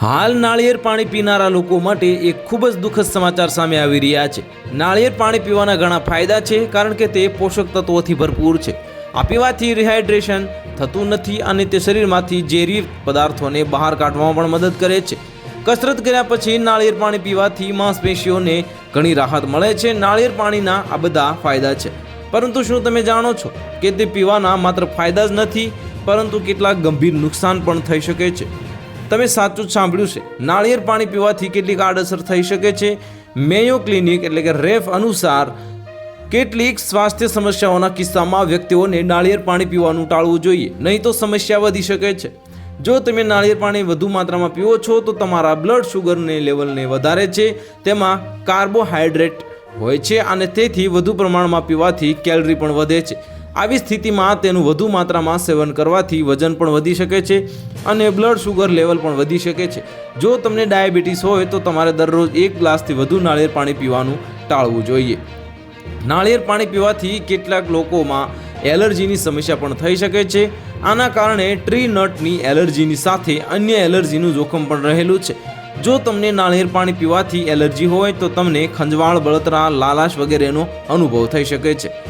હાલ નાળિયેર પાણી પીનારા લોકો માટે એક ખૂબ જ દુઃખદ સમાચાર સામે આવી રહ્યા છે. નાળિયેર પાણી પીવાના ઘણા ફાયદા છે, કારણ કે તે પોષક તત્વોથી ભરપૂર છે. આ પીવાથી રિહાઇડ્રેશન થતું નથી અને તે શરીરમાંથી ઝેરી પદાર્થોને બહાર કાઢવામાં પણ મદદ કરે છે. કસરત કર્યા પછી નાળિયેર પાણી પીવાથી માંસપેશીઓને ઘણી રાહત મળે છે. નાળિયેર પાણીના આ બધા ફાયદા છે. પરંતુ શું તમે જાણો છો કે તે પીવાના માત્ર ફાયદા જ નથી, પરંતુ કેટલાક ગંભીર નુકસાન પણ થઈ શકે છે? તમે સાચું જ સાંભળ્યું છે. નાળિયેર પાણી પીવાથી કેટલીક આડઅસર થઈ શકે છે. મેયો ક્લિનિક એટલે કે રેફ અનુસાર કેટલીક સ્વાસ્થ્ય સમસ્યાઓના કિસ્સામાં વ્યક્તિઓને નાળિયેર પાણી પીવાનું ટાળવું જોઈએ. નહીં તો સમસ્યા વધી શકે છે. જો તમે નાળિયેર પાણી વધુ માત્રામાં પીવો છો, તો તમારા બ્લડ શુગરને લેવલને વધારે છે. તેમાં કાર્બોહાઈડ્રેટ હોય છે અને તેથી વધુ પ્રમાણમાં પીવાથી કેલરી પણ વધે છે. આવી સ્થિતિમાં તેનું વધુ માત્રામાં સેવન કરવાથી વજન પણ વધી શકે છે અને બ્લડ શુગર લેવલ પણ વધી શકે છે. જો તમને ડાયાબિટીસ હોય તો તમારે દરરોજ એક ગ્લાસથી વધુ નાળિયેર પાણી પીવાનું ટાળવું જોઈએ. નાળિયેર પાણી પીવાથી કેટલાક લોકોમાં એલર્જીની સમસ્યા પણ થઈ શકે છે. આના કારણે ટ્રી નટની એલર્જીની સાથે અન્ય એલર્જીનું જોખમ પણ રહેલું છે. જો તમને નાળિયેર પાણી પીવાથી એલર્જી હોય તો તમને ખંજવાળ, બળતરા, લાલાશ વગેરેનો અનુભવ થઈ શકે છે.